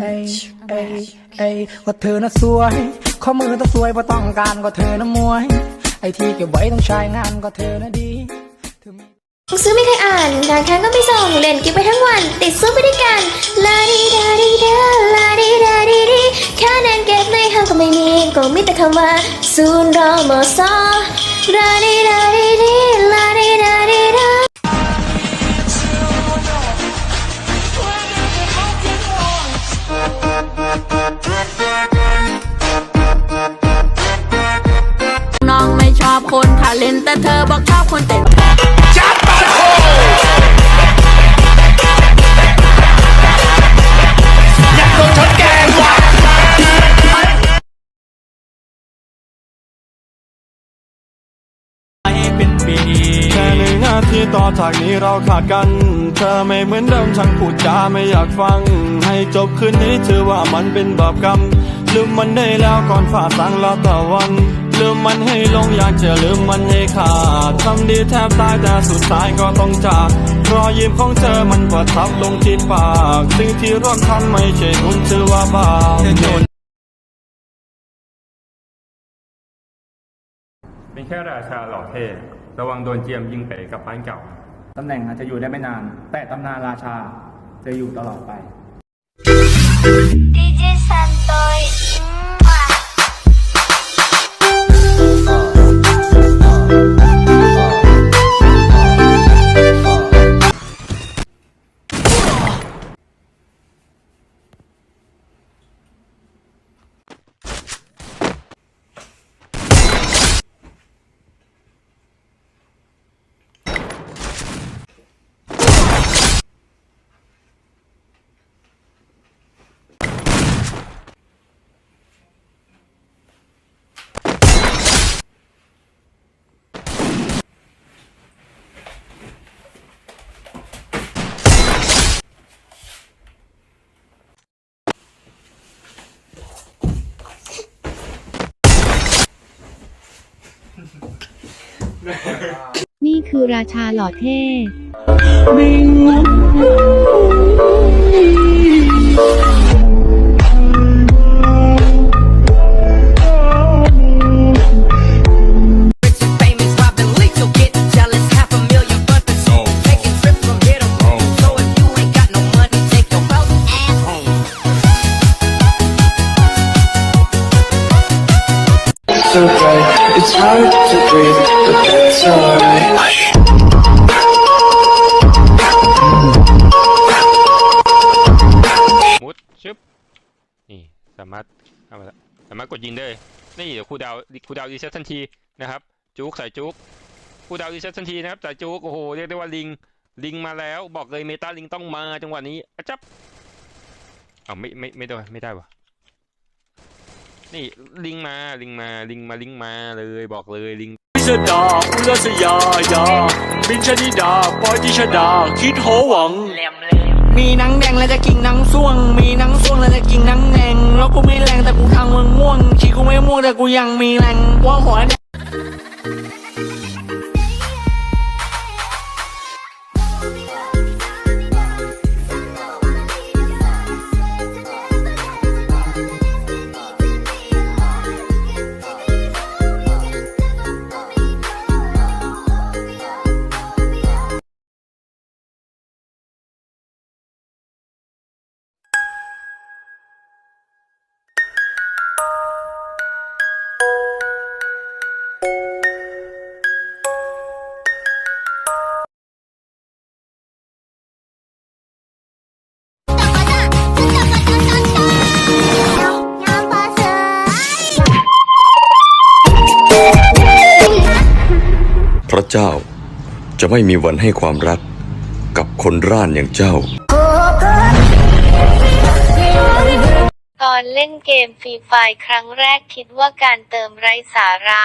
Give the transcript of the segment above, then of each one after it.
เอ้ยเอ้ยเอ้ยว่าเธอน่ะสวย ข้อมือต้องสวยเพราะต้องการก็เธอน่ะมวย ไอ้ที่เก็บไว้ต้องใช้งานก็เธอน่ะดีเธอมีหนังสือไม่เคยอ่านงานค้างก็ไม่ส่งเล่นเกินไปทั้งวัน ติดสู้ไปด้วยกัน ลาดีดาดีดาลาดีดาดีดีแค่นั้นเก็บในห้างก็ไม่มี ก็มีแต่คำว่า ศูนย์รอมอซอลาดีดาดีดีลาดีดาดีดาาเล่นแต่เธอบอกชอบคนเต้นแค่หนึ่งนาทีต่อจากนี้เราขาดกัน เธอไม่เหมือนเดิมช่างพูดจาไม่อยากฟัง ให้จบคืนนี้ถือว่ามันเป็นบาปกรรมลืมมันได้แล้วก่อนฝ่าสังลาตะวัน มมันให้ลงอยากจะลืมมันให้ขาดทำดีแทบตายแต่สุดท้ายก็ต้องจากรอยยิ้มของเธอมันประทับลงที่ปาก สิ่งที่ร่วมทำไม่ใช่คุณถือว่าบาปเป็นแค่ราชาหล่อเท่ระวังโดนเจียมยิงเป๋กับบ้านเก่า ตำแหน่งอาจจะอยู่ได้ไม่นาน แต่ตำนานราชาจะอยู่ตลอดไป DJ Santoy นี่ นี่คือราชาหล่อเท่ so bright. It's hard to breathe, but that's alright. มุดชึบนี่สามารถเอามาละสามารถกดยิงได้เลยนี่เดี๋ยวครูดาวครูดาวรีเซ็ตทันทีนะครับ จุกใส่จุกครูดาวรีเซ็ตทันทีนะครับใส่จุกโอ้โหเรียกได้ว่าลิงลิงมาแล้วบอกเลยเมตาลิงต้องมาจังหวะนี้อะจับเอาไม่ไม่ไม่ได้ไม่ได้วะ นี่ลิงมาลิงมาลิงมาลิงมาเลยบอกเลยลิงชดาอุลสยายาบินชนิดาปอยที่ชดา คิดโหวังมีหนังแดงแล้วจะกินหนังส่วง มีหนังส่วงแล้วจะกินหนังแดงแล้วกูไม่แรงแต่กูทางมึงง่วงขี้กูไม่ม่วงแต่กูยังมีแรงว่าหัวแดง พระเจ้า จะไม่มีวันให้ความรักกับคนร่านอย่างเจ้า ตอนเล่นเกมฟรีไฟล์ครั้งแรกคิดว่าการเติมไร้สาระ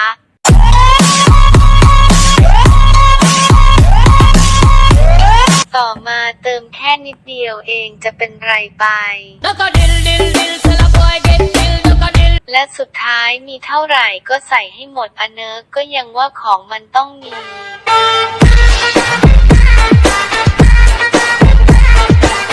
ต่อมาเติมแค่นิดเดียวเองจะเป็นไรไป Duck a dill dill dill, tell a boy get และสุดท้ายมีเท่าไหร่ก็ใส่ให้หมดอเนอก็ยังว่าของมันต้องมี